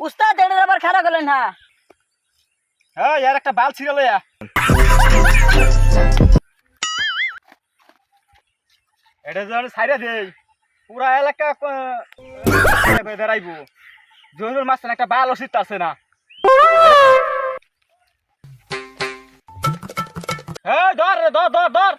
উস্তাদ এটা আবার খারাপ করলেন হ্যাঁ। হাই আর একটা বাল ছিড়ে লইয়া। এটা যখন সাইডে দেই, পুরা এলাকা বেড়াইবো জমির মাঝখানে একটা বাল ওষুধ আছে না। এই ধর ধর ধর ধর।